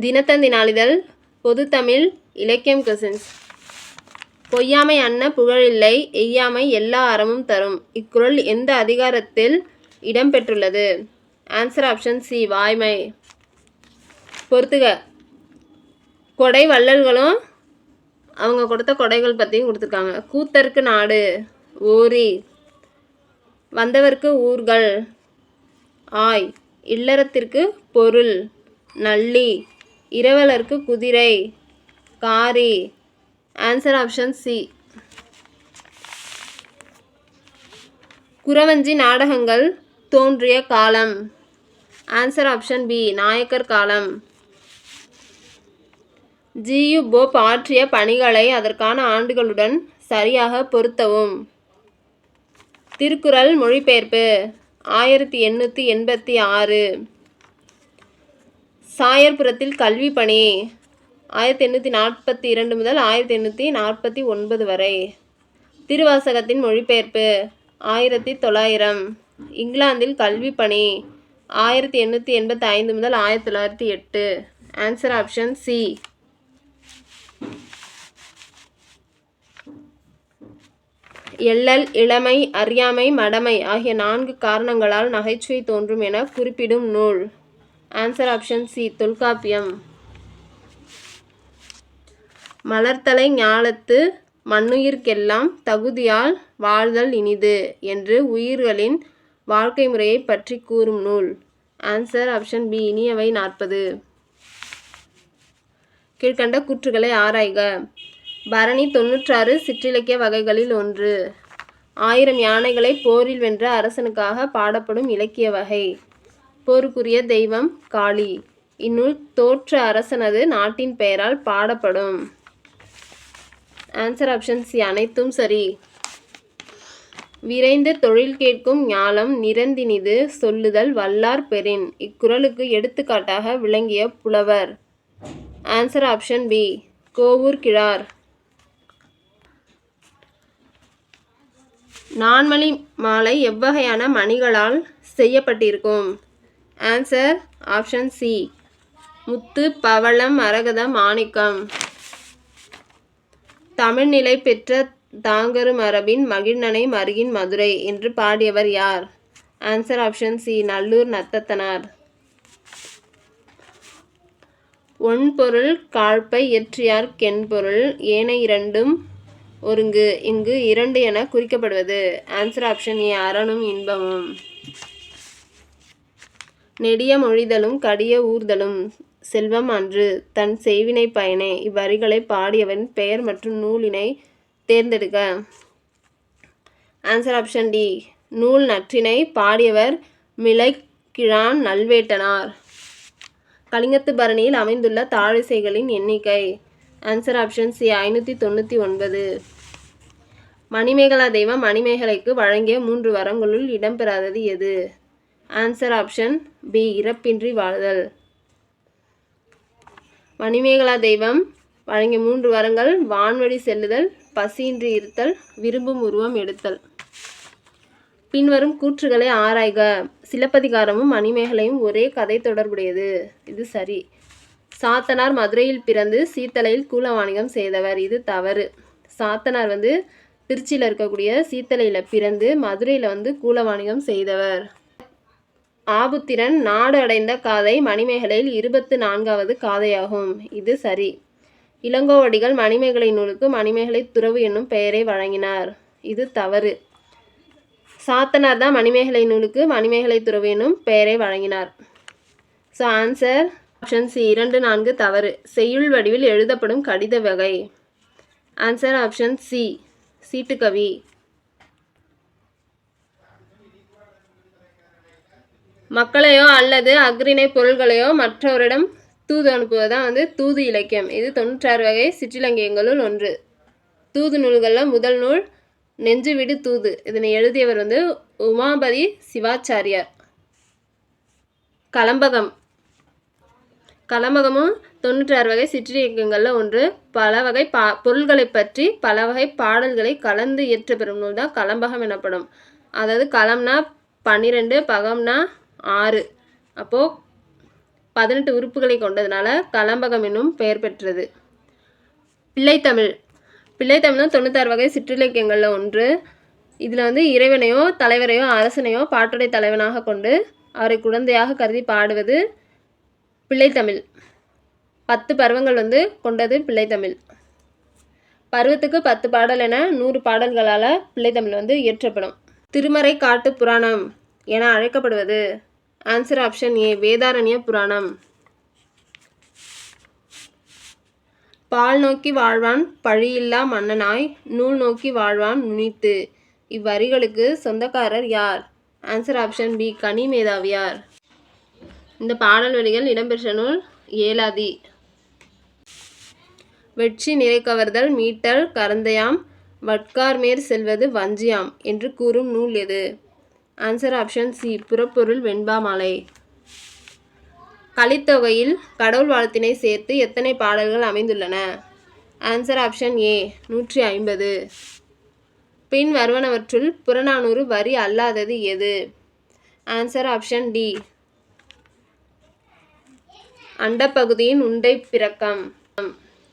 தினத்தந்தி நாளிதழ் பொதுத்தமிழ் இலக்கியம் கொஷின்ஸ் பொய்யாமை அன்ன புகழில்லை எய்யாமை எல்லா அறமும் தரும். இக்குறள் எந்த அதிகாரத்தில் இடம்பெற்றுள்ளது ஆன்சர் ஆப்ஷன் சி வாய்மை. பொறுத்துக. கொடை வள்ளல்களும் அவங்க கொடுத்த கொடைகள் பற்றியும் கொடுத்துருக்காங்க. கூத்தருக்கு நாடு ஓரி. வந்தவர்க்கு ஊர்கள் ஆய். இல்லறத்திற்கு பொருள் நல்லி. இரவலருக்கு குதிரை. காரி. ஆன்சர் ஆப்ஷன் சி குறவஞ்சி நாடகங்கள் தோன்றிய காலம். ஆன்சர் ஆப்ஷன் பி நாயக்கர் காலம். ஜியு போப் ஆற்றிய பணிகளை அதற்கான ஆண்டுகளுடன் சரியாக பொருத்தவும். திருக்குறள் மொழிபெயர்ப்பு. ஆயிரத்தி எண்ணூற்றி எண்பத்தி ஆறு. சாயர்புரத்தில் கல்வி பணி. ஆயிரத்தி எண்ணூற்றி நாற்பத்தி இரண்டு முதல் ஆயிரத்தி எண்ணூற்றி நாற்பத்தி ஒன்பது வரை. திருவாசகத்தின் மொழிபெயர்ப்பு ஆயிரத்தி தொள்ளாயிரம் இங்கிலாந்தில் கல்வி பணி ஆயிரத்தி எண்ணூற்றி எண்பத்தி ஐந்து முதல் ஆயிரத்தி தொள்ளாயிரத்தி எட்டு ஆன்சர் ஆப்ஷன் சி எள்ளல் இளமை அறியாமை மடமை ஆகிய நான்கு காரணங்களால் நகைச்சுவை தோன்றும் என குறிப்பிடும் நூல். Answer option C Tolkappiyam. மலர்தலை ஞாலத்து மண்ணுயிர்க்கெல்லாம் தகுதியால் வாழ்தல் இனிது என்று உயிர்களின் வாழ்க்கை முறையை பற்றி கூறும் நூல். ஆன்சர் ஆப்ஷன் பி இனியவை நாற்பது. கீழ்கண்ட கூற்றுகளை ஆராய்க. பரணி தொன்னூற்றாறு சிற்றிலக்கிய வகைகளில் ஒன்று. ஆயிரம் யானைகளை போரில் வென்ற அரசனுக்காக பாடப்படும் இலக்கிய வகை. போருக்குரிய தெய்வம் காளி. இந்நூல் தோற்ற அரசனது நாட்டின் பெயரால் பாடப்படும். ஆன்சர் ஆப்ஷன் சி அனைத்தும் சரி. விரைந்து தொழில் கேட்கும் ஞாலம் நிறந்தினிது சொல்லுதல் வல்லார் பெறின். இக்குறளுக்கு எடுத்துக்காட்டாக விளங்கிய புலவர். Answer option B Kovur Kizhar. Nanmani Malai எவ்வகையான மணிகளால் செய்யப்பட்டிருக்கும்? ஆன்சர் ஆப்ஷன் சி முத்து பவளம் மரகதம் மாணிக்கம். தமிழ்நிலை பெற்ற தாங்கரு மரபின் மகிழ்நனை மருகின் மதுரை என்று பாடியவர் யார்? Answer option C Nallur Nathathanar. ஒன்பொருள் காழ்ப்பை இயற்றியார் கென்பொருள் ஏனை இரண்டும் ஒருங்கு இங்கு இரண்டு என குறிக்கப்படுவது. ஆன்சர் ஆப்ஷன் ஏ அரணும் இன்பமும். நெடிய மொழிதலும் கடிய ஊர்தலும் செல்வம் அன்று தன் செய்வினை பயனே இவ்வரிகளை பாடியவன் பெயர் மற்றும் நூலினை தேர்ந்தெடுக்க ஆன்சர் ஆப்ஷன் டி நூல் நற்றினை பாடியவர் மிளைக்கிழான் நல்வேட்டனார். கலிங்கத்து பரணியில் அமைந்துள்ள தாழிசைகளின் எண்ணிக்கை. ஆன்சர் ஆப்ஷன் சி ஐநூற்றி தொண்ணூற்றி ஒன்பது. மணிமேகலா தெய்வம் மணிமேகலைக்கு வழங்கிய மூன்று வரங்களுள் இடம்பெறாதது எது? ஆன்சர் ஆப்ஷன் பி இறப்பின்றி வாழ்தல். மணிமேகலா தெய்வம் வழங்கிய மூன்று வரங்கள் வான்வழி செல்லுதல் பசியின்றி இருத்தல் விரும்பும் உருவம் எடுத்தல். பின்வரும் கூற்றுகளை ஆராய்க. சிலப்பதிகாரமும் மணிமேகலையும் ஒரே கதை தொடர்புடையது. இது சரி. சாத்தனார் மதுரையில் பிறந்து சீத்தலையில் கூல வாணிகம் செய்தவர். இது தவறு. சாத்தனார் வந்து திருச்சியில் இருக்கக்கூடிய சீத்தலையில் பிறந்து மதுரையில் வந்து கூல வாணிகம் செய்தவர். ஆபுத்திரன் நாடு அடைந்த காதை மணிமேகலையில் இருபத்து நான்காவது காதையாகும். இது சரி. இளங்கோவடிகள் மணிமேகலை நூலுக்கு மணிமேகலை துறவு என்னும் பெயரை வழங்கினார். இது தவறு. சாத்தனார் தான் மணிமேகலை நூலுக்கு மணிமேகலை துறவு என்னும் பெயரை வழங்கினார். ஸோ ஆன்சர் ஆப்ஷன் சி இரண்டு நான்கு தவறு. செய்யுள் வடிவில் எழுதப்படும் கடித வகை. ஆன்சர் ஆப்ஷன் சி சீட்டுக்கவி. மக்களையோ அல்லது அக்ரிணை பொருள்களையோ மற்றவரிடம் தூது அனுப்புவதுதான் வந்து தூது இலக்கியம். இது தொண்ணூற்றாறு வகை சிற்றிலங்கியங்களுள் ஒன்று. தூது நூல்களில் முதல் நூல் நெஞ்சுவிடு தூது. இதனை எழுதியவர் வந்து உமாபதி சிவாச்சாரியார். கலம்பகம். கலம்பகமும் தொண்ணூற்றாறு வகை சிற்றிலக்கியங்களில் ஒன்று. பல வகை பா பொருள்களை பற்றி பல வகை பாடல்களை கலந்து இயற்ற பெறும் நூல் தான் கலம்பகம் எனப்படும். அதாவது கலம்னா பன்னிரெண்டு பகம்னா ஆறு. அப்போது பதினெட்டு உறுப்புகளை கொண்டதுனால கலம்பகம் என்னும் பெயர் பெற்றது. பிள்ளைத்தமிழ். பிள்ளைத்தமிழும் தொண்ணூத்தாறு வகை சிற்றிலக்கியங்களில் ஒன்று. இதில் வந்து இறைவனையோ தலைவரையோ அரசனையோ பாட்டுடை தலைவனாக கொண்டு அவரை குழந்தையாக கருதி பாடுவது பிள்ளைத்தமிழ். பத்து பருவங்கள் வந்து கொண்டது பிள்ளைத்தமிழ். பருவத்துக்கு பத்து பாடல் என நூறு பாடல்களால் பிள்ளைத்தமிழ் வந்து இயற்றப்படும். திருமறை காட்டு புராணம் என அழைக்கப்படுவது ஆன்சர் ஆப்ஷன் ஏ வேதாரண்ய புராணம் பால் நோக்கி வாழ்வான் பழியில்லா மன்னனாய் நூல் நோக்கி வாழ்வான் நுனித்து. இவ்வரிகளுக்கு சொந்தக்காரர் யார்? ஆன்சர் ஆப்ஷன் பி கனி மேதாவியார். இந்த பாடல் வரிகள் இடம்பெற்ற நூல் ஏலாதி. வெற்றி நிறை கவர்தல் மீட்டல் கரந்தையாம் வட்கார்மேர் செல்வது வஞ்சியாம் என்று கூறும் நூல் எது? ஆன்சர் ஆப்ஷன் சி புறப்பொருள் வெண்பாமலை கலித்தொகையில் கடவுள் வாழ்த்தினை சேர்த்து எத்தனை பாடல்கள் அமைந்துள்ளன? ஆன்சர் ஆப்ஷன் ஏ நூற்றி ஐம்பது. பின் வருவனவற்றுள் புறநானூறு வரி அல்லாதது எது? ஆன்சர் ஆப்ஷன் டி அண்டப்பகுதியின் உண்டை பிறக்கம்.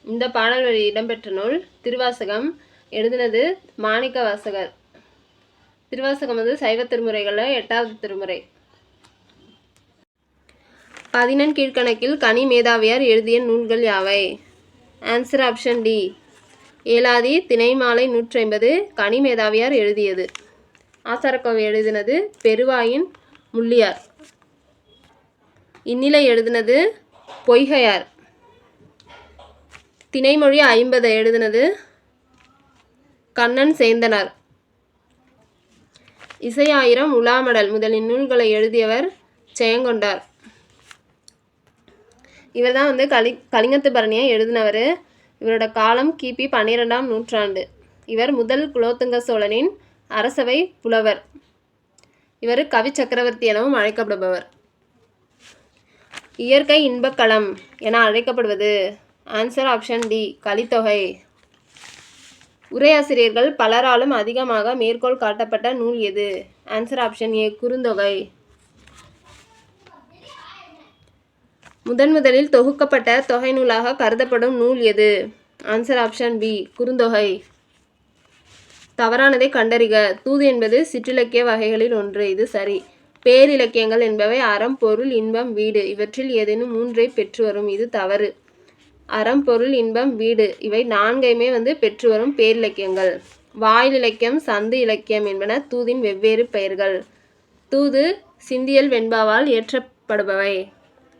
இந்த பாடல் இடம்பெற்ற நூல் திருவாசகம் எழுதினது மாணிக்க வாசகர் திருவாசகம் வந்து சைவ திருமுறைகளில் எட்டாவது திருமுறை. பதினெண் கீழ்கணக்கில் கனி மேதாவியார் எழுதிய நூல்கள் யாவை? Answer option D Elathi Thinaimalai நூற்றி ஐம்பது கனி மேதாவியார் எழுதியது. ஆசாரக்கோவை எழுதினது பெருவாயின் முள்ளியார். இந்நிலை எழுதினது பொய்கையார். திணைமொழி ஐம்பது எழுதினது கண்ணன் சேந்தனார். இசையாயிரம் உலாமடல் முதலின் நூல்களை எழுதியவர் ஜெயங்கொண்டார் இவர் தான் வந்து கலி கலிங்கத்து பரணியை எழுதினவர். இவரோட காலம் கிபி பன்னிரெண்டாம் நூற்றாண்டு. இவர் முதல் குலோத்துங்க சோழனின் அரசவை புலவர். இவர் கவி சக்கரவர்த்தி எனவும் அழைக்கப்படுபவர். இயற்கை இன்பக்களம் என அழைக்கப்படுவது. ஆன்சர் ஆப்ஷன் டி கலித்தொகை உரையாசிரியர்கள் பலராலும் அதிகமாக மேற்கோள் காட்டப்பட்ட நூல் எது? Answer option A Kurunthogai. முதன் முதலில் தொகுக்கப்பட்ட தொகை நூலாக கருதப்படும் நூல் எது? Answer option B Kurunthogai. தவறானதை கண்டறிக. தூது என்பது சிற்றிலக்கிய வகைகளில் ஒன்று. இது சரி. பேரிலக்கியங்கள் என்பவை அறம் பொருள் இன்பம் வீடு. இவற்றில் ஏதேனும் மூன்றை பெற்று வரும். இது தவறு. அறம் பொருள் இன்பம் வீடு. இவை நான்கையுமே வந்து பெற்று வரும் பேரிலக்கியங்கள் வாயில் இலக்கியம் சந்து இலக்கியம் என்பன தூதின் வெவ்வேறு பெயர்கள். தூது சிந்தியல் வெண்பாவால் ஏற்றப்படுபவை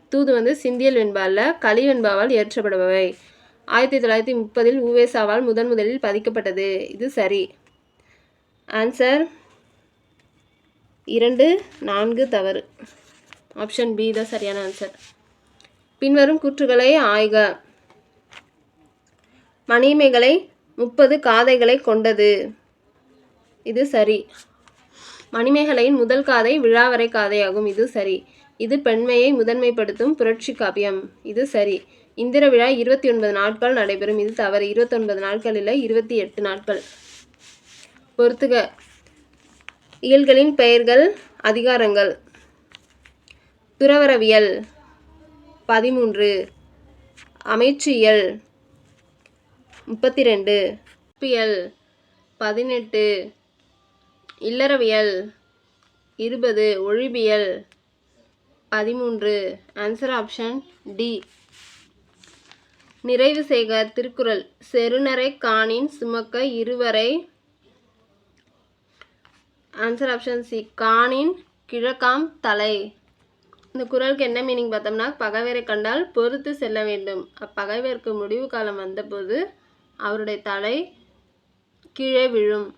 தூது வந்து சிந்தியல் வெண்பாவில் கலிவெண்பாவால் ஏற்றப்படுபவை ஆயிரத்தி தொள்ளாயிரத்தி முப்பதில் உவேசாவால் முதன் முதலில் பதிக்கப்பட்டது. இது சரி. ஆன்சர் இரண்டு நான்கு தவறு. ஆப்ஷன் பி தான் சரியான ஆன்சர் பின்வரும் கூற்றுகளை ஆய்க. மணிமேகலை முப்பது காதைகளை கொண்டது. இது சரி. மணிமேகலையின் முதல் காதை விழாவரை காதையாகும். இது சரி. இது பெண்மையை முதன்மைப்படுத்தும் புரட்சி காவியம் இது சரி. இந்திர விழா இருபத்தி ஒன்பது நாட்கள் நடைபெறும். இது தவறு. இருபத்தொன்பது நாட்கள் இல்லை இருபத்தி எட்டு நாட்கள். பொறுத்துக. இயல்களின் பெயர்கள் அதிகாரங்கள். துறவரவியல் பதிமூன்று. அமைச்சியல். முப்பத்தி ரெண்டு பியல் பதினெட்டு. இல்லறவியல் இருபது. ஒழிபியல் பதிமூன்று. ஆன்சர் ஆப்ஷன் டி நிறைவு செய்க திருக்குறள். செருநரை காணின் சுமக்க இருவரை. ஆன்சர் ஆப்ஷன் சி காணின் கிழக்காம் தலை. இந்த குரலுக்கு என்ன மீனிங் பார்த்தோம்னா பகைவரை கண்டால் பொறுத்து செல்ல வேண்டும். அப்பகைவருக்கு முடிவு காலம் வந்தபோது அவருடைய தலை கீழே விழும்.